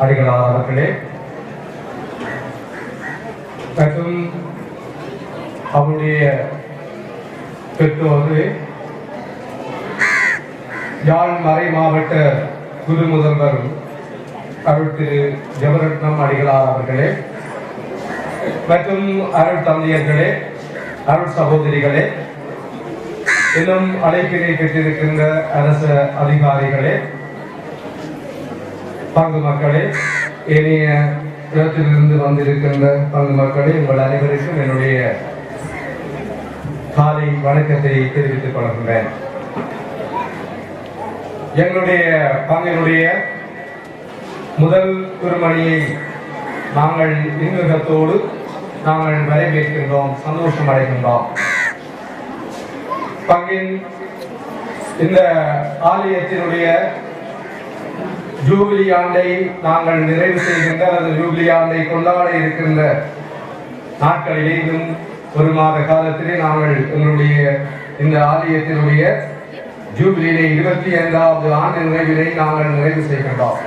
அடிகளார் அவர்களே. மற்றும் அவருடைய பெற்றோர்களே யாழ் மறை மாவட்ட குரு முதல்வர் அருள் திரு ஜெபரத்னம் அடிகளார் அவர்களே மற்றும் அருள் தந்தையர்களே அருள் சகோதரிகளே இன்னும் அழைப்பினை பெற்றிருக்கின்ற அரச அதிகாரிகளே பங்கு மக்களே இனிய இடத்திலிருந்து வந்திருக்கின்ற பங்கு மக்களே உங்கள் அனைவருக்கும் என்னுடைய காலை வணக்கத்தை தெரிவித்துக் கொள்கின்றேன். எங்களுடைய பங்கினுடைய முதல் திருமணியை நாங்கள் இன்முகத்தோடு நாங்கள் வரவேற்கின்றோம் சந்தோஷம் அடைகின்றோம். பங்கின் இந்த ஆலயத்தினுடைய ஜூபிலி ஆண்டை நாங்கள் நிறைவு செய்கின்ற அல்லது ஜூபிலி ஆண்டை கொண்டாட இருக்கின்ற நாட்களிலே இன்னும் ஒரு மாத காலத்திலே நாங்கள் எங்களுடைய இந்த ஆலயத்தினுடைய ஜூபிலியிலே இருபத்தி ஐந்தாவது ஆண்டு நிறைவினை நாங்கள் நிறைவு செய்கின்றோம்.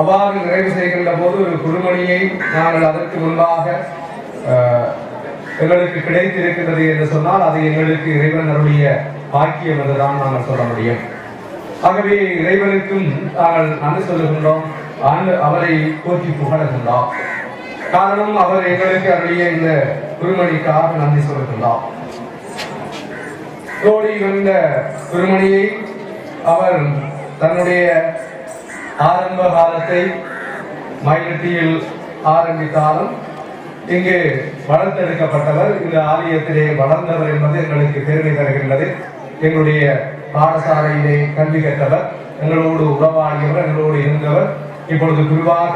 அவ்வாறு நிறைவு செய்கின்ற போது ஒரு குருமணியை நாங்கள் அதற்கு முன்பாக எங்களுக்கு கிடைத்திருக்கிறது என்று சொன்னால் அது எங்களுக்கு இறைவன் அருளிய பாக்கியம் என்றுதான் நாங்கள் சொல்ல முடியும். ஆகவே இறைவனுக்கும் நாங்கள் நன்றி சொல்லுகின்றோம். ஆண்டு அவரை போற்றி புகழுகின்றோம். காரணம் அவர் எங்களுக்கு அருளிய இந்த குருமணிக்காக நன்றி சொல்லுகின்றோம். தோழி வந்த குருமணியை அவர் தன்னுடைய ஆரம்ப காலத்தை மயிலட்டியில் ஆரம்பித்தாலும் இங்கு வளர்த்தெடுக்கப்பட்டவர் இந்த ஆலயத்திலே வளர்ந்தவர் என்பது எங்களுக்கு பெருமை தருகின்றது. எங்களுடைய பாடசாலையிலே கல்வி கற்றவர் எங்களோடு உறவாடியவர் எங்களோடு இருந்தவர் இப்பொழுது குருவாக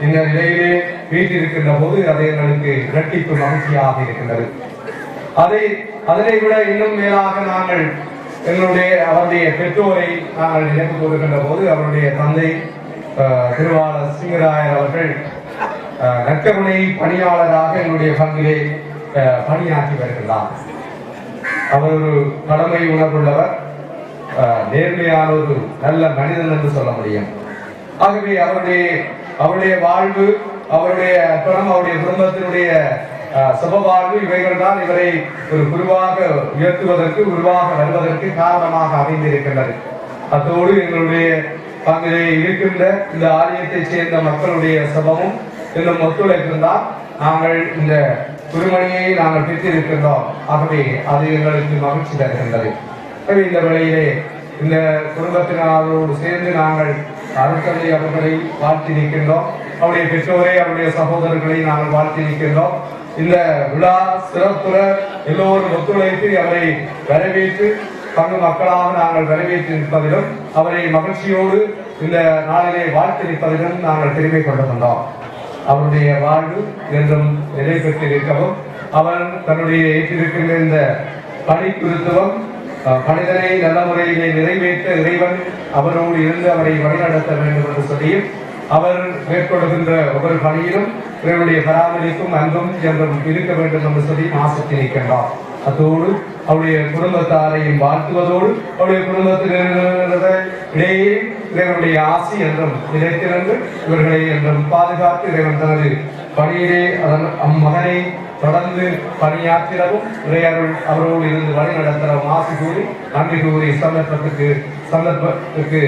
இந்த நிலையிலே வீட்டிருக்கின்ற போது அது எங்களுக்கு இரட்டிப்பு மகிழ்ச்சியாக இருக்கின்றது. அதை அதனை விட இன்னும் மேலாக நாங்கள் எங்களுடைய அவருடைய பெற்றோரை நாங்கள் நினைவு கூறுகின்ற போது அவருடைய தந்தை அஹ், திருவாளர் சிங்கராயர் அவர்கள் அஹ், நற்கருணை பணியாளராக எங்களுடைய பங்கிலே அஹ், பணியாற்றி வருகின்றார். அவர் ஒரு கடமை உணர்வுள்ளவர். நேர்மையான ஒரு நல்ல மனிதன் என்று சொல்ல முடியும். ஆகவே அவருடைய அவருடைய வாழ்வு அவருடைய அர்ப்பணம் அவருடைய குடும்பத்தினுடைய அஹ், வாழ்வு இவைகள் தான் இவரை ஒரு குருவாக உயர்த்துவதற்கு உருவாக வருவதற்கு காரணமாக அமைந்திருக்கின்றது. அத்தோடு எங்களுடைய அங்கே இருக்கின்ற இந்த ஆலயத்தைச் சேர்ந்த மக்களுடைய சபமும் இன்னும் ஒத்துழைப்பிருந்தால் நாங்கள் இந்த குருமணியை நாங்கள் பெற்றிருக்கின்றோம். ஆகவே அது எங்களுக்கு மகிழ்ச்சி தருகின்றது. இந்த வேளையிலே இந்த குடும்பத்தினரோடு சேர்ந்து நாங்கள் அருட்தந்தை அவர்களை வாழ்த்தி நிற்கின்றோம். அவருடைய பெற்றோரை அவருடைய சகோதரர்களை நாங்கள் வாழ்த்தி நிற்கின்றோம். இந்த விழா சிறப்புற எல்லோரும் ஒத்துழைத்து அவரை வரவேற்று தமிழ் மக்களாக நாங்கள் வரவேற்று நிற்பதிலும் அவரை மகிழ்ச்சியோடு இந்த நாளிலே வாழ்த்து நிற்பதிலும் நாங்கள் பெருமை வந்தோம் அவருடைய வாழ்வு என்றும் நிலை பெற்றிருக்கவும் அவர் தன்னுடைய ஏற்றிருக்கின்ற இந்த பணி குருத்துவம் மனிதனை நல்ல முறையிலே நிறைவேற்ற இறைவன் அவரோடு இருந்து அவரை வழிநடத்த வேண்டும் என்று சொல்லியும் அவர் மேற்கொள்கின்ற ஒவ்வொரு பணியிலும் இவருடைய பராமரிப்பும் அன்பும் என்றும் இருக்க வேண்டும் என்று சொல்லி ஆசைத்து நிற்கின்றார் அத்தோடு அவருடைய குடும்பத்தாரையும் வாழ்த்துவதோடு அவருடைய குடும்பத்தினர் இடையே இறைவனுடைய ஆசி என்றும் நிலைத்திருந்து இவர்களை என்றும் பாதுகாத்து இறைவன் தனது பணியிலே அதன் அம்மகனை தொடர்ந்து பணியாற்றிடவும் இறையருள் அவரோடு இருந்து வழி நடத்தவும் ஆசி கூறி நன்றி கூறி சந்தர்ப்பத்துக்கு சந்தர்ப்பத்துக்கு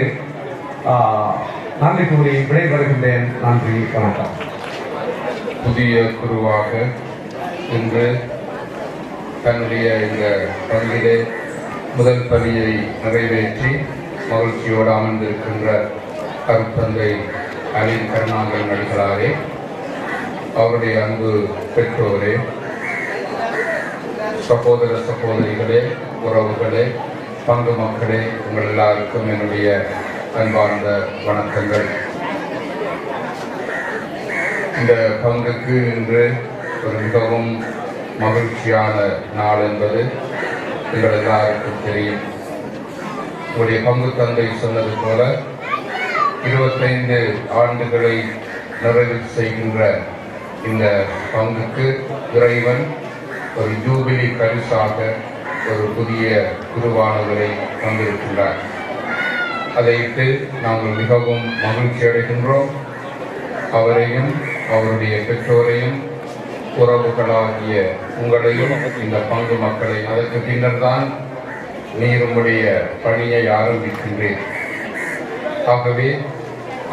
நன்றி கூறி விடைபெறுகின்றேன். நன்றி வணக்கம். புதிய குருவாக இன்று தன்னுடைய இந்த பணியிலே முதல் பணியை நிறைவேற்றி மகிழ்ச்சியோடு அமர்ந்திருக்கின்ற கருத்தந்தை அலின் கருணாங்கல் நடிகளாரே அவருடைய அன்பு பெற்றோரே சகோதர சகோதரிகளே உறவுகளே பங்கு மக்களே உங்கள் எல்லாருக்கும் என்னுடைய அன்பார்ந்த வணக்கங்கள். இந்த பங்குக்கு இன்று ஒரு மிகவும் மகிழ்ச்சியான நாள் என்பது உங்கள் எல்லாருக்கும் தெரியும். உங்களுடைய பங்கு தந்தை சொன்னது போல இருபத்தைந்து ஆண்டுகளை நிறைவு செய்கின்ற இந்த பங்குக்கு இறைவன் ஒரு ஜூபிலி பரிசாக ஒரு புதிய குருவானவரை தந்திருக்கின்றார். அதையிட்டு நாங்கள் மிகவும் மகிழ்ச்சி அடைகின்றோம். அவரையும் அவருடைய பெற்றோரையும் உறவுகளாகிய உங்களையும் இந்த பங்கு மக்களை அதற்கு பின்னர் தான் நீர் உங்களுடைய பணியை ஆரம்பிக்கின்றேன். ஆகவே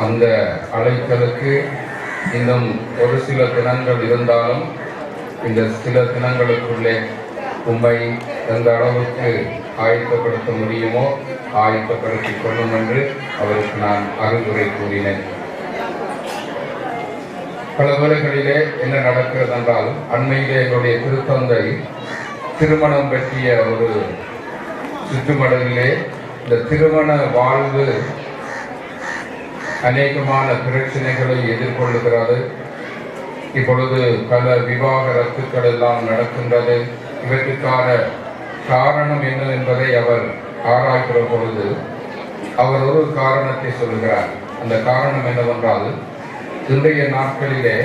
அந்த அழைத்தலுக்கு இன்னும் ஒரு சில தினங்கள் இருந்தாலும் இந்த சில தினங்களுக்குள்ளே உண்மை எந்த அளவுக்கு ஆயத்தப்படுத்த முடியுமோ ஆயத்தப்படுத்திக் கொள்ளும் என்று அவருக்கு நான் அறிவுரை கூறினேன். பல முறைகளிலே என்ன நடக்கிறது என்றால் அண்மையிலே என்னுடைய திருத்தந்தை திருமணம் பற்றிய ஒரு சுற்றுமடலிலே இந்த திருமண வாழ்வு அநேகமான பிரச்சனைகளை எதிர்கொள்ளுகிறது. இப்பொழுது பல விவாகரத்துக்கள் எல்லாம் நடக்கின்றது. இவற்றுக்கான காரணம் என்ன என்பதை அவர் ஆராய்கிற பொழுது அவர் ஒரு காரணத்தை சொல்கிறார். அந்த காரணம் என்னவென்றால் இன்றைய நாட்களிலே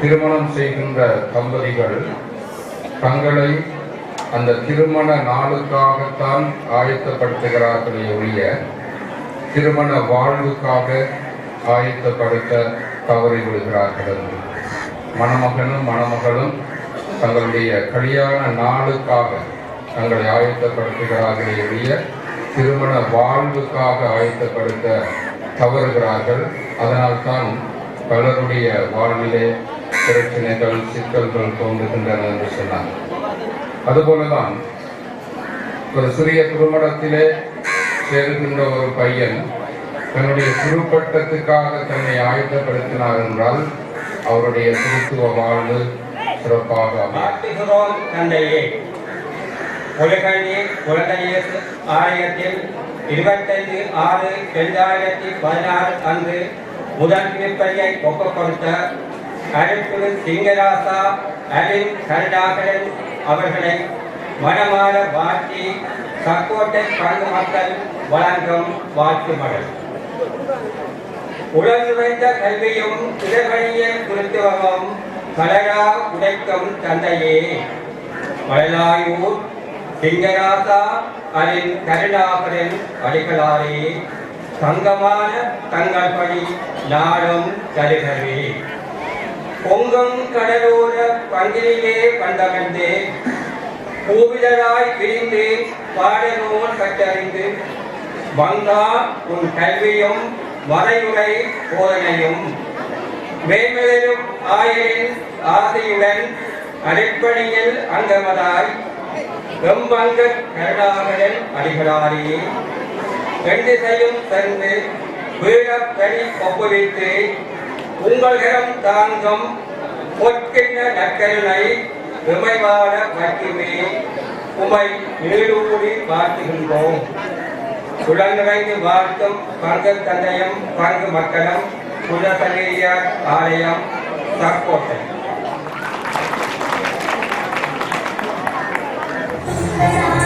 திருமணம் செய்கின்ற தம்பதிகள் தங்களை அந்த திருமண நாளுக்காகத்தான் ஆயத்தப்படுத்துகிறார்களே ஒழிய திருமண வாழ்வுக்காக ஆயத்தப்படுத்த தவறி விடுகிறார்கள். மணமகனும் மணமகளும் தங்களுடைய கல்யாண நாளுக்காக தங்களை ஆயத்தப்படுத்துகிறார்களே ஒழிய திருமண வாழ்வுக்காக ஆயத்தப்படுத்த தவறுகிறார்கள். அதனால்தான் பலருடைய வாழ்விலே பிரச்சனைகள் சிக்கல்கள் தோன்றுகின்றன என்று சொன்னார். அதுபோலதான் ஒரு சிறிய திருமணத்திலே சேருகின்ற ஒரு பையன் தன்னுடைய திருப்பட்டத்துக்காக தன்னை ஆயுதப்படுத்தினார் என்றால் அவருடைய கிறிஸ்துவ வாழ்வு சிறப்பாக தந்தையே உலகண்ணி குழந்தைய ஆலயத்தில் இருபத்தைந்து ஆறு இரண்டாயிரத்தி பதினாறு அன்று முதல் திருப்பதியை ஒப்புக் கொடுத்த அருட்குரு சிங்கராசா அலின் கருடாகரன் அவர்களை மனமாற வாழ்த்தி சக்கோட்டை பங்கு மக்கள் வழங்கும் வாழ்த்து மடல் உலகு வைத்த கல்வியும் இடவழிய கிறித்துவமும் கலரா உடைக்கும் தந்தையே. மலையாயூர் சிங்கராசா அரின் கருணாகரன் அடிகளாரே தங்கமான தங்கள் பணி நாடும் தருகவே. பொங்கும் கடலோர பங்கிலேயே கண்டமர்ந்து பூவிதழாய் விரிந்து பாடநூல் கற்றறிந்து வந்தா உன் கல்வியும் வரையுறை போதனையும் மேன்மேலும் ஆயரின் ஆசையுடன் அடிப்படையில் அங்கமதாய் எம்பங்க கருணாகரன் அடிகளாரே. வெண்டிசையும் தந்து வீழப்பணி ஒப்புவித்து உங்களிடம் தாங்கும் பொற்கின்ற நற்கருணை விமைவாட மட்டுமே உமை நீடூடி வாழ்த்துகின்றோம் உடன் வாழ்த்தும் பங்கு தந்தையும் பங்கு மக்களும் குலசலேயர் ஆலயம் சர்க்கோட்டை Thank you.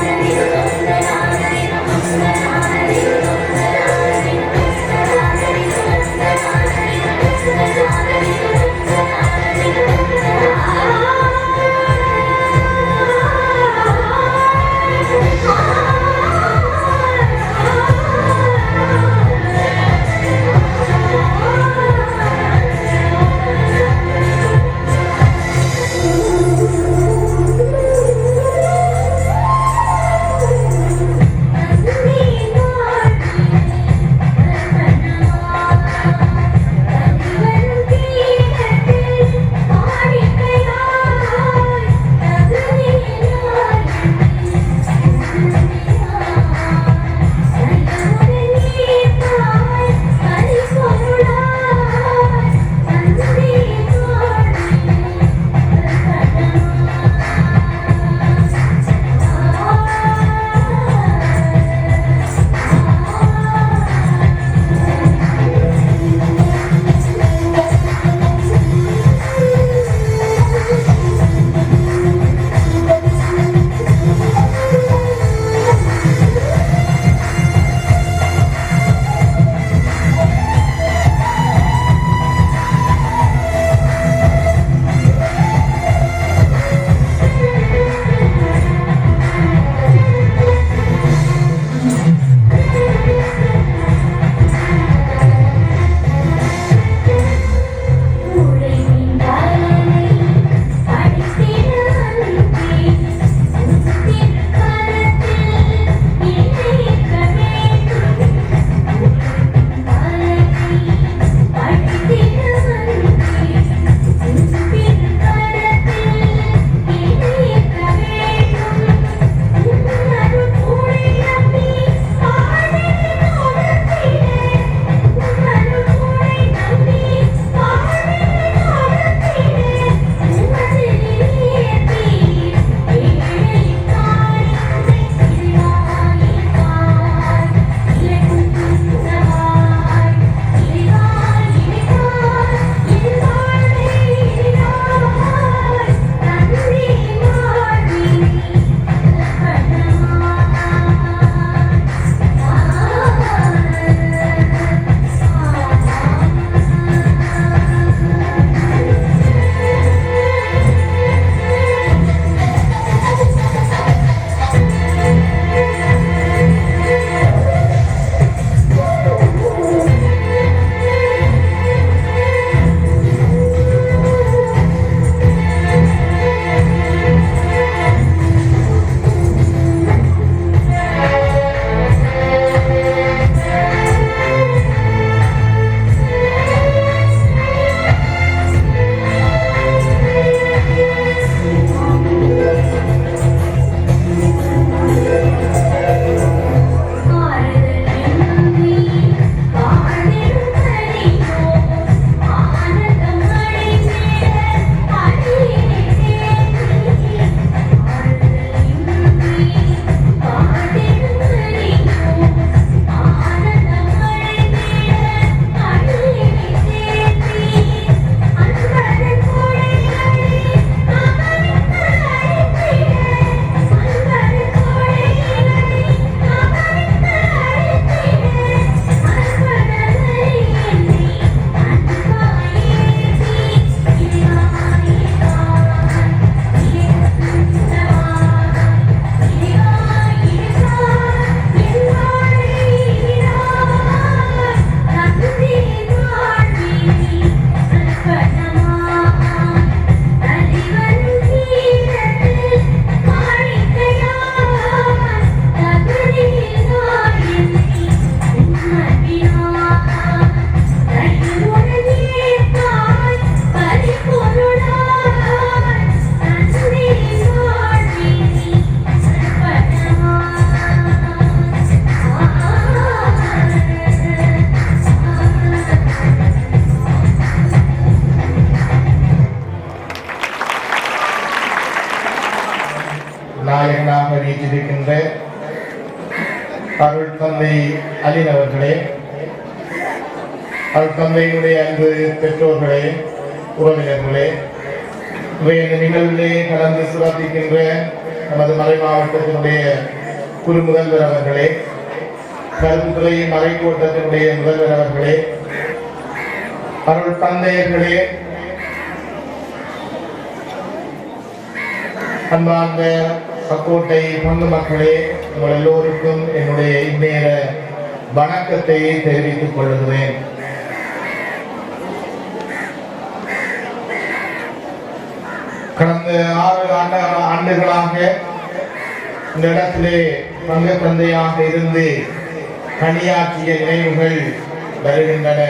நாயகனாக வீற்றிருக்கின்ற அருள் தந்தை அலின் அவர்களே அருள் தந்தையினுடைய அன்பு பெற்றோர்களே உறவினர்களே இவை இந்த நிகழ்விலே கலந்து சிறப்பிக்கின்ற நமது மலை மாவட்டத்தினுடைய குரு முதல்வர் அவர்களே கருத்துறை மறைக்கோட்டத்தினுடைய முதல்வர் அவர்களே அருள் தந்தையர்களே அன்பார்ந்த சக்கோட்டை பங்கு மக்களே உங்கள் எல்லோருக்கும் என்னுடைய இந்நேர வணக்கத்தை தெரிவித்துக் கொள்கிறேன் கடந்த ஆறு ஆண்டு ஆண்டுகளாக இந்த இடத்திலே பங்கு தந்தையாக இருந்து பணியாற்றிய நினைவுகள் வருகின்றன.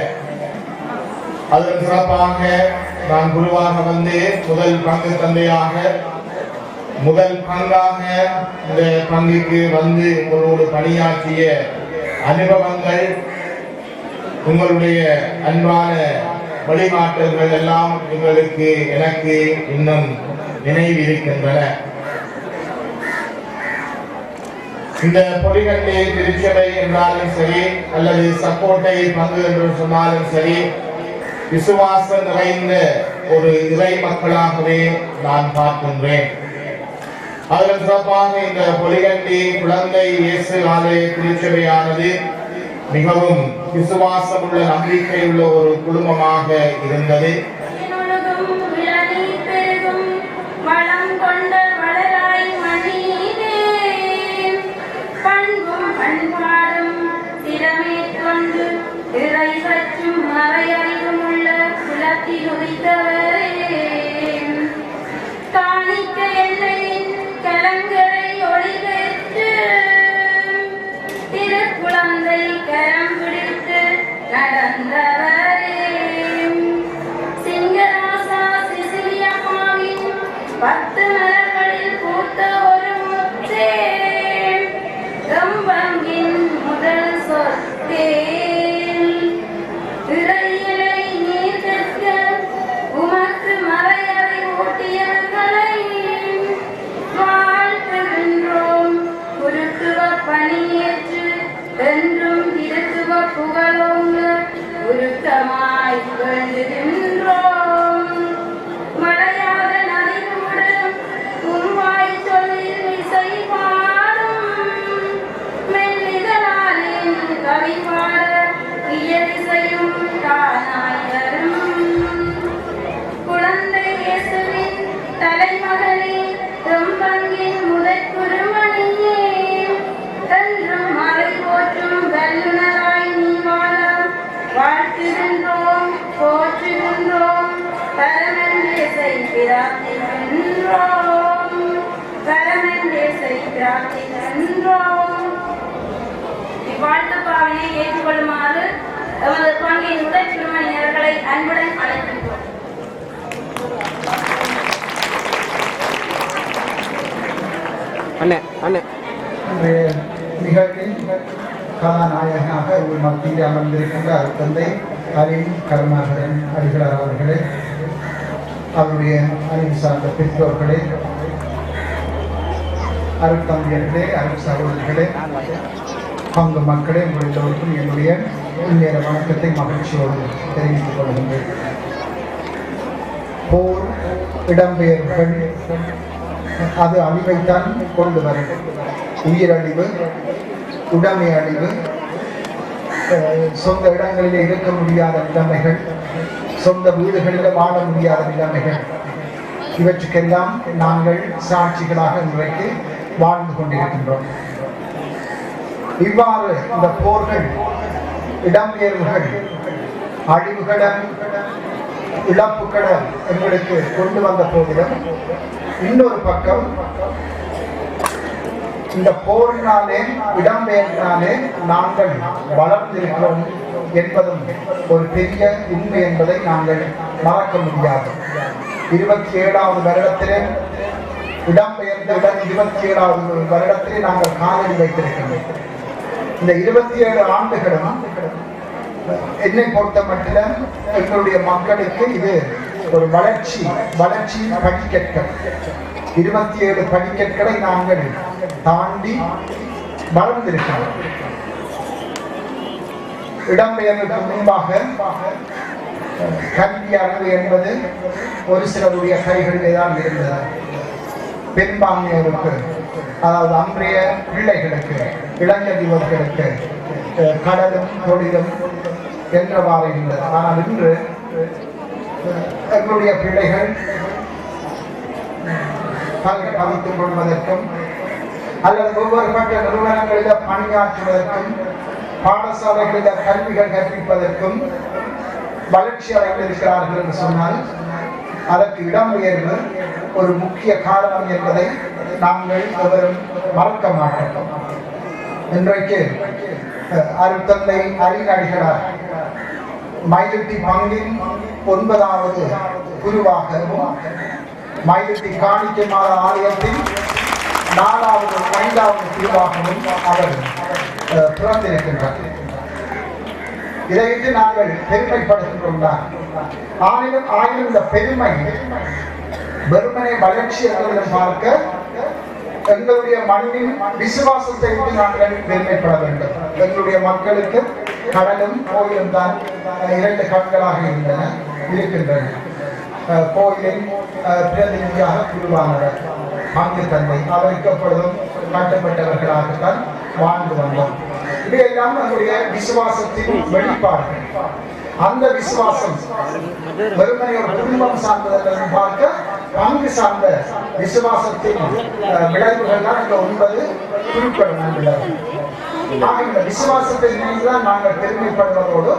அதன் சிறப்பாக நான் குருவாக வந்து முதல் பங்கு தந்தையாக முதல் பங்காக இந்த பங்குக்கு வந்து உங்களோடு பணியாற்றிய அனுபவங்கள் உங்களுடைய அன்பான வழிகாட்டல்கள் எல்லாம் உங்களுக்கு எனக்கு இன்னும் நினைவிருக்கின்றன. இந்த பொலிகண்டை திருச்சபை என்றாலும் சரி அல்லது சப்போட்டை பங்கு என்று சொன்னாலும் சரி விசுவாசம் நிறைந்த ஒரு இறை மக்களாகவே நான் பார்க்கின்றேன். அதில் சிறப்பாக இந்த பொலிகண்டி குழந்தை இயேசு ஆலய திருச்சபையானது மிகவும் விசுவாசமுள்ள நம்பிக்கையுள்ள ஒரு குடும்பமாக இருந்தது. இவ்வாழ்த்துப்பாவினை ஏற்றுக்கொள்ளுமாறு எமது பங்கின் முதற் திருமணியர்களை அன்புடன் அழைக்கின்றோம். அண்ணே அண்ணே. நிகழ்வில் கதாநாயகனாக ஒரு மத்தியில் அமர்ந்திருக்கின்ற தந்தை அரின் கருணாகரன் அடிகளார் அவர்களே அவருடைய அணில் சார்ந்த பெற்றோர்களே அருட்தந்தையர்களே அருள் சகோதரர்களே பங்கு மக்களே உங்கள் என்னுடைய இந்நேர வணக்கத்தை மகிழ்ச்சியோடு தெரிவித்துக் கொள்கின்றேன். போர் இடம்பெயர்வுகள் அது அழிவைத்தான் கொண்டு வரும். உயிரழிவு உடைமை அழிவு சொந்த இடங்களில் இருக்க முடியாத நிலைமைகள் சொந்த வீடுகளில் வாழ முடியாத நிலைமைகள். இவற்றுக்கெல்லாம் நாங்கள் சாட்சிகளாக இன்றைக்கு வாழ்ந்து கொண்டிருக்கின்றோம். இவ்வாறு இந்த போர்கள் இடம்பெயர்வுகள் அழிவுகடன் இழப்புக்கடன் எங்களுக்கு கொண்டு வந்த போதிலும் இன்னொரு பக்கம் இந்த போரினாலே இடம்பெயர்னாலே நாங்கள் வளர்ந்திருக்கிறோம் என்பதும் ஒரு பெரிய உண்மை என்பதை நாங்கள் மறக்க முடியாது. இருபத்தி ஏழாவது வருடத்திலே இடம்பெயர்ந்த இடம் இருபத்தி ஏழாவது வருடத்திலே நாங்கள் காலடி வைத்திருக்கின்றோம் இந்த இருபத்தி ஏழு ஆண்டுகளும் என்னை பொறுத்த மட்டும் எங்களுடைய மக்களுக்கு இது ஒரு வளர்ச்சி வளர்ச்சி படிக்கற்கள். இருபத்தி ஏழு படிக்கற்களை நாங்கள் தாண்டி வளர்ந்திருக்கிறோம். இடம்பெயர்வுக்கு முன்பாக கல்வி அறிவு என்பது ஒரு சிலருடைய கைகளிலே தான் இருந்தது. பெரும்பான்மையோருக்கு அதாவது அன்றைய பிள்ளைகளுக்கு இளைஞர் யுவர்களுக்கு கடலும் தொழிலும் என்றவாறு இருந்தது ஆனால் இன்று எங்களுடைய பிள்ளைகள் தங்கள் பதித்துக் கொள்வதற்கும் அல்லது ஒவ்வொரு பட்ட நிறுவனங்களில் பணியாற்றுவதற்கும் பாடசாலைகளில் கல்விகள் கற்பிப்பதற்கும் வளர்ச்சி அடைந்திருக்கிறார்கள் என்று சொன்னால் அதற்கு இடம்பெயர்வு ஒரு முக்கிய காரணம் என்பதை நாங்கள் எவரும் மறக்க மாட்டோம். இன்றைக்கு அருத்தந்தை அருட்தந்தை அரிநடிகளார் பங்கின் ஒன்பதாவது குருவாகவும் மயிலுட்டி காணிக்கை மாத ஆலயத்தின் நாலாவது ஐந்தாவது குருவாகவும் அவர் அஹ், பிறந்திருக்கின்றார். இதையிட்டு நாங்கள் பெருமைப்படுத்துகிறோம் தான் ஆயினும் ஆயினும் இந்த பெருமை வெறுமனை வளர்ச்சி என்பதிலும் பார்க்க எங்களுடைய மண்ணின் விசுவாசத்தை விட்டு நாங்கள் பெருமைப்பட வேண்டும். எங்களுடைய மக்களுக்கு கடலும் கோயிலும் தான் இரண்டு கண்களாக இருந்தன இருக்கின்றன. கோயிலின் பிரதிநிதியாக குருவானவர் பங்கு தந்தை அவருக்கு எப்பொழுதும் வாழ்ந்து வந்தோம். இவையெல்லாம் நம்முடைய விசுவாசத்தின் வெளிப்பாடுகள். அந்த விசுவாசம் வெறுமனை ஒரு குடும்பம் சார்ந்ததென்று பார்க்க பங்கு சார்ந்த விசுவாசத்தின் விளைவுகள் தான் இந்த ஒன்பது குழுக்கள் நண்பர்கள் ஆக இந்த விசுவாசத்தை நினைந்துதான் நாங்கள் பெருமைப்படுவதோடு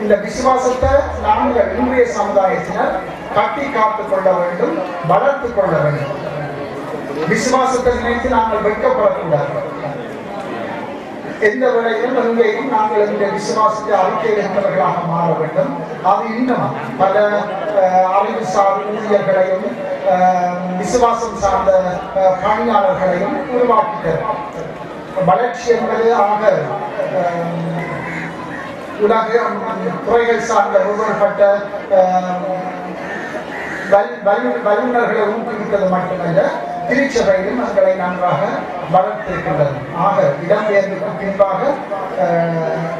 இந்த விசுவாசத்தை நாங்கள் இன்றைய சமுதாயத்தினர் கட்டி காத்துக் கொள்ள வேண்டும் வளர்த்துக் கொள்ள வேண்டும். விசுவாசத்தை நினைத்து நாங்கள் வெட்கப்படக்கூடாது. எந்த விலையிலும் எங்கேயும் நாங்கள் இந்த விசுவாசத்தை அறிக்கையிடுகின்றவர்களாக மாற வேண்டும். அது இன்னும் பல அறிவு அறிவுசார் ஊழியர்களையும் விசுவாசம் சார்ந்த பணியாளர்களையும் உருவாக்கி தரும் வளர்ச்சி என்பது ஆக உலக துறைகள் சார்ந்த ஒவ்வொருபட்ட வல்லுநர்களை ஊக்குவித்தது மட்டுமல்ல திருச்சபையிலும் அங்களை நன்றாக வளர்த்திருக்கின்றது ஆக இடம்பெயர்வுக்கு பின்பாக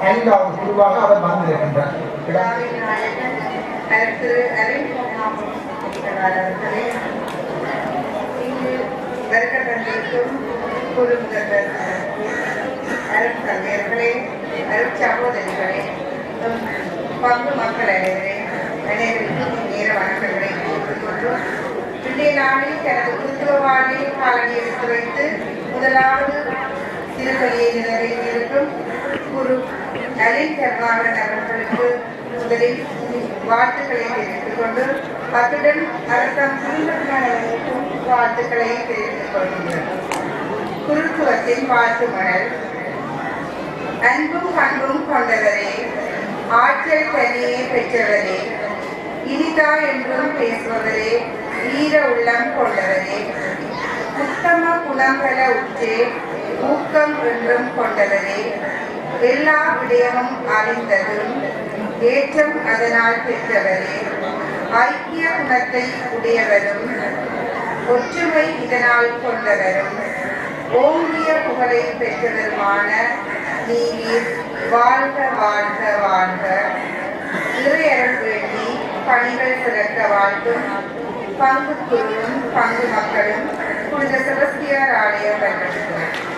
ஐந்தாவது குழுவாக அவர் வந்திருக்கின்றார் இடம் கருத்து அறிமுகம் அருட்சகோதரிகளே பங்கு மக்கள் அனைவரே அனைவருக்கும் நேர வணக்கங்களை தெரிவித்துக் கொள்வோம் இன்றைய நாளில் தனது கிறிஸ்துவ வாழ்வில் காலடி எடுத்து வைத்து முதலாவது திருப்பலியை நிறைவேற்றியிருக்கும் குரு அலின் கர்மாகன் அவர்களுக்கு முதலில் வாழ்த்துக்களை தெரிவித்துக் கொண்டு அத்துடன் அரசாங்க குடும்பத்தினருக்கும் வாழ்த்துக்களை தெரிவித்துக் கொள்கின்றனர். குருத்துவத்தின் வாழ்த்து மணல் அன்பும் பண்பும் கொண்டவரே ஆற்றல் தனியே பெற்றவரே இனிதா என்றும் பேசுபவரே வீர உள்ளம் கொண்டவரே உத்தம குணங்கள உற்றே ஊக்கம் என்றும் கொண்டவரே எல்லா விடயமும் அறிந்ததும் ஏற்றம் அதனால் பெற்றவரே ஐக்கிய குணத்தை உடையவரும் ஒற்றுமை இதனால் கொண்டவரும் ஓங்கிய புகழை பெற்றவருமான நீர் வாழ்க வாழ்க வாழ்க. இறையருள் வேண்டி பணிகள் சிறக்க வாழ்த்தும். பங்கு குழுவும் பங்கு மக்களும் புனித செபஸ்தியார் ஆலயம் பயன்படுத்துகிறோம்